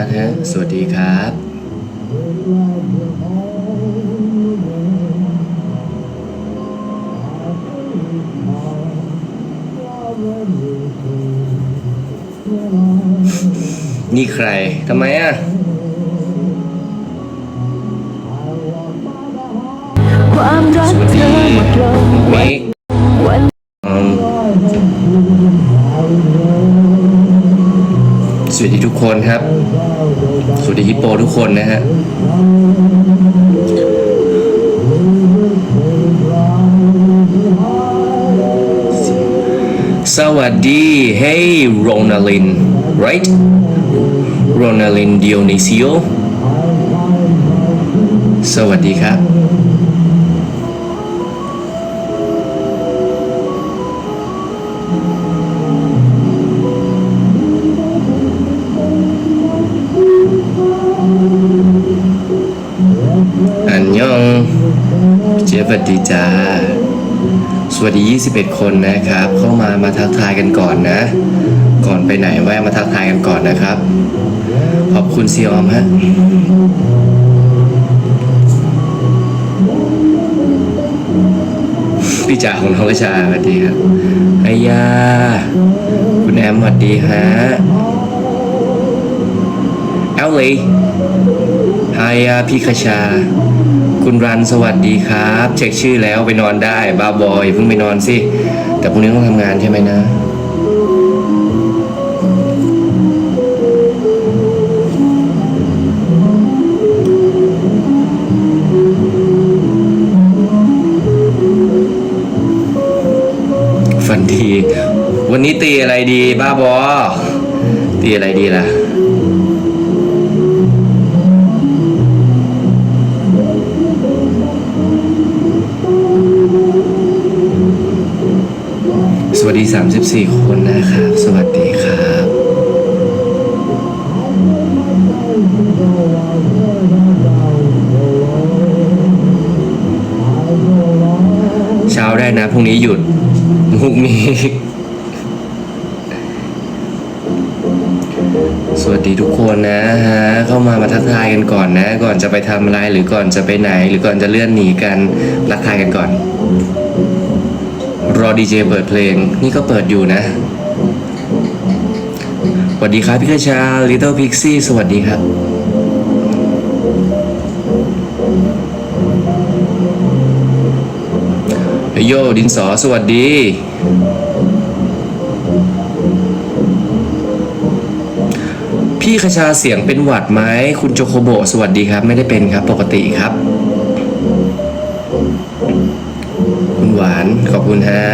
สวัสดีพี่อาร์ตฮะ สวัสดีครับนี่ใคร ทำไมอะ ความรักสวัสเธดีอหมดลง ทุกคนครับ สวัสดีฮิปโปทุกคนนะฮะสวัสดี Hey Ronaldin right Ronaldin Dionisio สวัสดีครับ วัสดีจ้า สวัสดี 21 คนนะครับ เข้ามามาทักทายกันก่อนนะ ก่อนไปไหนแวะมาทักทายกันก่อนนะครับ ขอบคุณซีออมฮะพี่จ๋าของน้องกระชาสวัสดีครับไอยา คุณแอมสวัสดีฮะเอลลีไฮยาพี่คชา คุณรันสวัสดีครับ เช็คชื่อแล้วไปนอนได้บ้าบอยเพิ่งไปนอนสิ แต่พรุ่งนี้ต้องทำงานใช่ไหมนะฝันดีวันนี้ตีอะไรดีบ้าบอตีอะไรดีล่ะ สวัสดี 34 คนนะครับ สวัสดีครับ เช้าได้นะพรุ่งนี้หยุดมุกมีสวัสดีทุกคนนะฮะ เข้ามามาทักทายกันก่อนนะ ก่อนจะไปทำอะไรหรือก่อนจะไปไหน หรือก่อนจะเลื่อนหนีกันรักทายกันก่อน รอดีเจเปิดเพลง นี่ก็เปิดอยู่นะสวัสดีครับพี่กระชา Little Pixie สวัสดีครับยโยดินสอสวัสดี พี่คชาเสียงเป็นหวัดไหมคุณโจโคโบสวัสดีครับ ไม่ได้เป็นครับปกติครับ ขอบคุณฮะ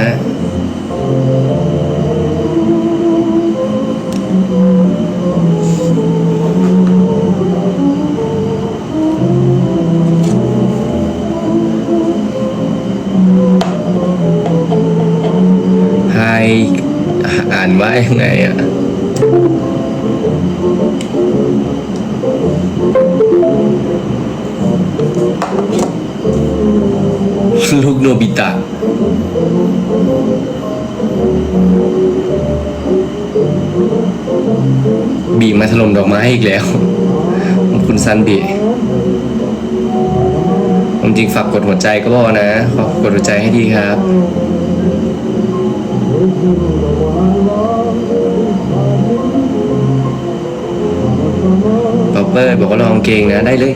ไฮอ่านว่ายังไงอะลูกโนบิตะ บีมาถล่มดอกไม้อีกแล้วคุณซันบีผมจริงฝากกดหัวใจก็พอนะ ขอกดหัวใจให้ดีครับ ป๊อปเปอร์บอกว่าลองเกงนะได้เลย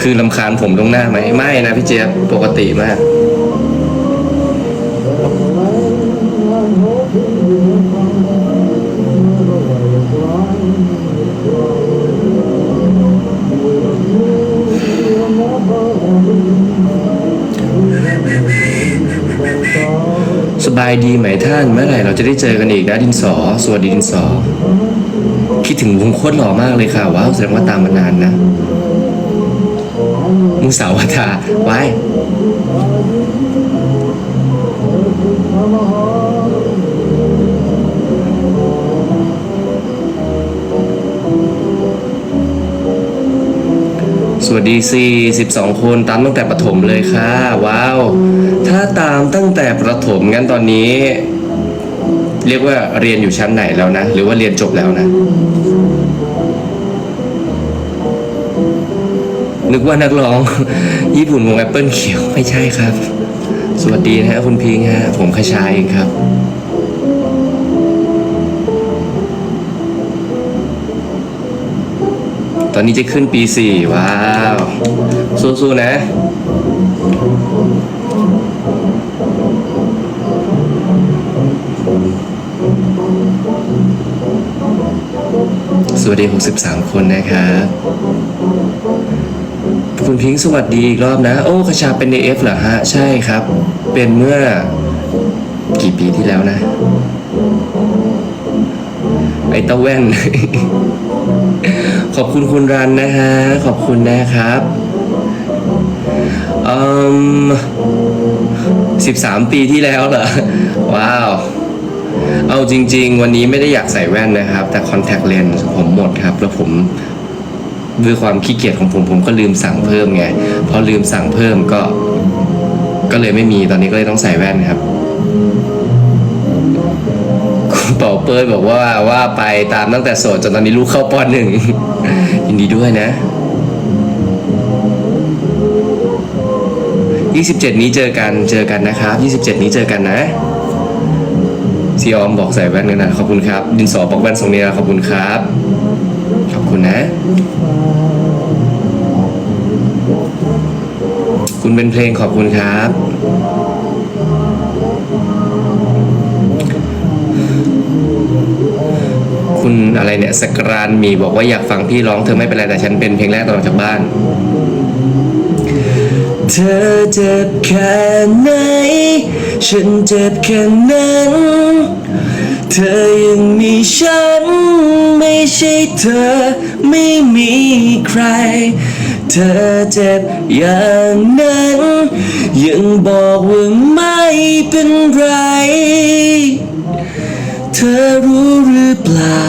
คือลำคาญผมตรงหน้าไหม ไม่นะพี่เจี๊ยบปกติมากสบายดีไหมท่าน เมื่อไหร่เราจะได้เจอกันอีกนะดินสอ สวัสดีดินสอ ถึงวงโคตรหล่อมากเลยค่ะ ว้าวแสดงว่าตามมานานนะ มุสาวาทาไว้ายสวัสดีสี่สิบสองคนตามตั้งแต่ประถมเลยค่ะ ว้าว ถ้าตามตั้งแต่ประถมงั้นตอนนี้ เรียกว่าเรียนอยู่ชั้นไหนแล้วนะ หรือว่าเรียนจบแล้วนะ นึกว่านักร้อง ญี่ปุ่นวงแอปเปิลเขียวไม่ใช่ครับ สวัสดีนะฮะคุณพิงฮะ ผมคชาเองครับตอนนี้จะขึ้นปีสี่ว้าว สู้ๆนะ วัสดี 63 คนนะครับคุณพิงค์สวัสดีอีกรอบนะ โอ้คชาเป็น AF เหรอฮะ ใช่ครับ เป็นเมื่อกี่ปีที่แล้วนะ ไอ้ต้าแว่น ขอบคุณคุณรันนะฮะ ขอบคุณนะครับอืมสิบสามปีที่แล้วเหรอ ว้าว เอาจริง ๆ วันนี้ไม่ได้อยากใส่แว่นนะครับ แต่คอนแทคเลนส์ผมหมดครับ แล้วผมด้วยความขี้เกียจของผมผมก็ลืมสั่งเพิ่มไงพอลืมสั่งเพิ่มก็ ก็เลยไม่มีตอนนี้ก็เลยต้องใส่แว่นครับคุณเป่าเป้ยบอกว่าว่าไปตามตั้งแต่โสดจนตอนนี้ลูกเข้าปอนหนึ่งยินดีด้วยนะ27 นี้เจอกันเจอกันนะครับ 27 นี้เจอกันนะ ซีออมบอกใส่แว่นกันนะขอบคุณครับ ดินสอบอกแว่นทรงนี้นะขอบคุณครับ ขอบคุณนะ คุณเป็นเพลงขอบคุณครับ คุณอะไรเนี่ยสกรานมีบอกว่าอยากฟังพี่ร้องเธอไม่เป็นไรแต่ฉันเป็นเพลงแรกตอนออกจากบ้านเธอเจ็บแค่ไหน ฉันเจ็บแค่นั้น เธอยังมีฉัน ไม่ใช่เธอไม่มีใคร เธอเจ็บอย่างนั้น ยังบอกว่าไม่เป็นไร เธอรู้หรือเปล่า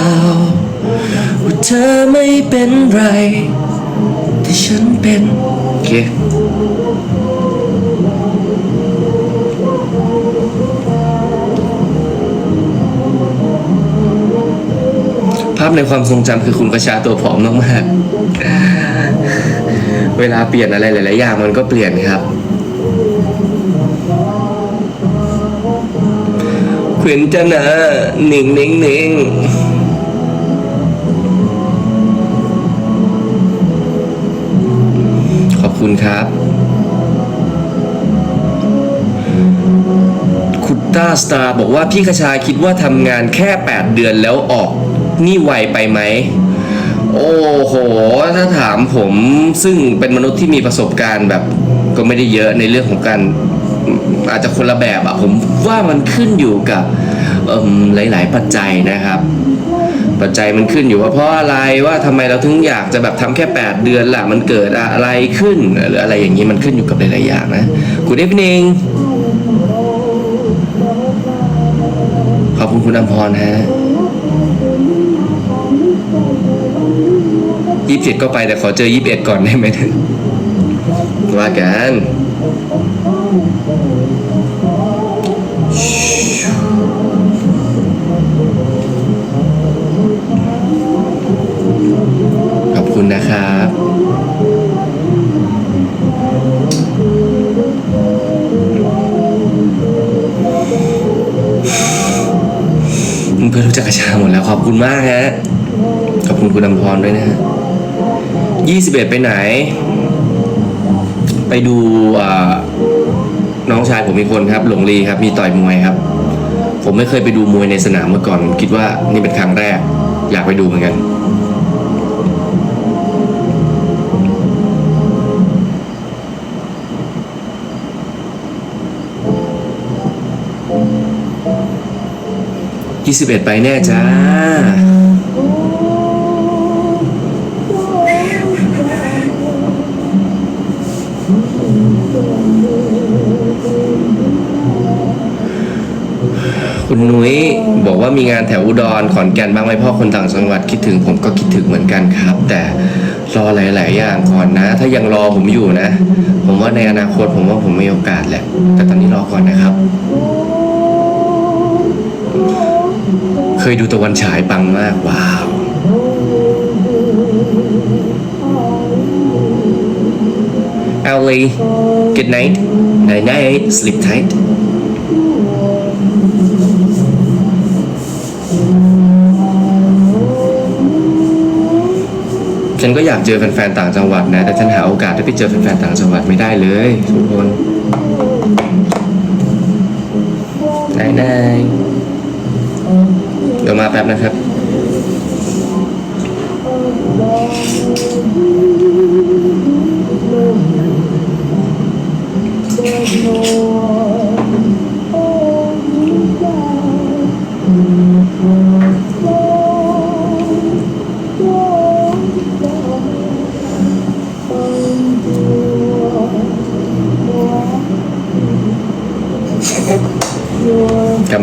ว่าเธอไม่เป็นไร แต่ฉันเป็น โอเคาพในความทรงจำคือคุณกระชาตัวผอมมากๆ เวลาเปลี่ยนอะไรหลาย ๆ อย่างมันก็เปลี่ยนครับ ขวินจะนะหนิงหนิงหนิงขอบคุณครับ คุณต้าสตาร์บอกว่าพี่คชาคิดว่าทำงานแค่ 8 เดือนแล้วออก นี่ไวไปไหม โอ้โห ถ้าถามผมซึ่งเป็นมนุษย์ที่มีประสบการณ์แบบก็ไม่ได้เยอะในเรื่องของการอาจจะคนละแบบอะผมว่ามันขึ้นอยู่กับหลาย ๆ ปัจจัยนะครับปัจจัยมันขึ้นอยู่ว่าเพราะอะไรว่าทำไมเราถึงอยากจะแบบทำแค่ 8 เดือนล่ะมันเกิดอะไรขึ้น หรืออะไรอย่างนี้มันขึ้นอยู่กับหลายๆอย่างนะคุณเอฟนิงขอบคุณคุณอมพรฮะ ยี่สิบเจ็ดก็ไปแต่ขอเจอยี่สิบเอ็ดก่อนได้ไหมที่ว่ากันขอบคุณนะครับเพื่อนรู้จักกระชาหมดแล้วขอบคุณมากฮะขอบคุณคุณอำพรด้วยนะฮะ ยี่สิบเอ็ดไปไหน ไปดูน้องชายผมมีคนครับ หลงลีครับ มีต่อยมวยครับ ผมไม่เคยไปดูมวยในสนามมาก่อนคิดว่านี่เป็นครั้งแรก อยากไปดูเหมือนกันยี่สิบเอ็ดไปแน่จ้า คุณนุ้ยบอกว่ามีงานแถวอุดรขอนแก่นบ้างไหมพ่อคนต่างจังหวัดคิดถึงผมก็คิดถึงเหมือนกันครับ แต่รอหลาย ๆ อย่างก่อนนะ ถ้ายังรอผมอยู่นะ ผมว่าในอนาคตผมว่าผมมีโอกาสแหละ แต่ตอนนี้รอก่อนนะครับ เคยดูตะวันฉายปังมากว้าว Ellie good night night night sleep tight ฉันก็อยากเจอแฟนๆต่างจังหวัดนะ แต่ฉันหาโอกาสได้ไปเจอแฟนๆต่างจังหวัดไม่ได้เลยทุกคนนายนายเดี๋ยวมาแป๊บนะครับก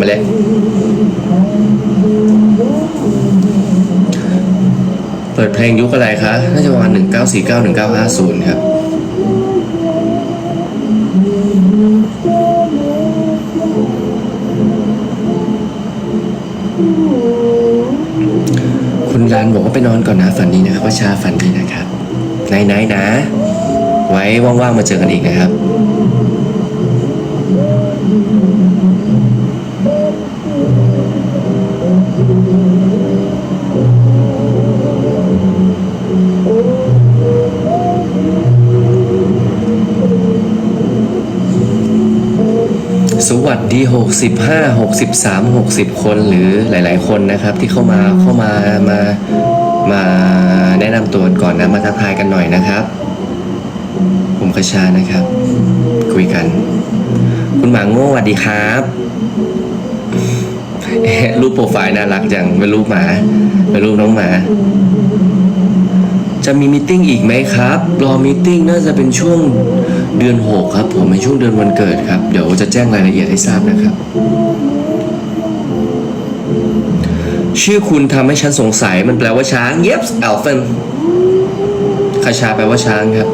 มาเลย เปิดเพลงยุคอะไรคะ น่าจะประมาณ 1949 1950 ครับคุณรันบอกว่าไปนอนก่อนนะฝันดีนะครับว่าชาฝันดีนะครับไหนๆนะ ไว้ว่างๆมาเจอกันอีกนะครับ สวัสดี 65 63 60 คนหรือหลาย ๆ คนนะครับ ที่เข้ามาเข้ามามามาแนะนำตัวก่อนนะมาทักทายกันหน่อยนะครับ ผมคชานะครับ คุยกัน คุณหมาโง่สวัสดีครับรูปโปรไฟล์น่ารักจังเป็นรูปหมาเป็นรูปน้องหมาจะมีมิทติ้งอีกไหมครับ รอมิทติ้งน่าจะเป็นช่วง ดือน 6 ครับ ผมในช่วงเดือนวันเกิดครับ เดี๋ยวจะแจ้งรายละเอียดให้ทราบนะครับ ชื่อคุณทำให้ฉันสงสัยมันแปลว่าช้าง Yep, elephant คาชาแปลว่าช้างครับ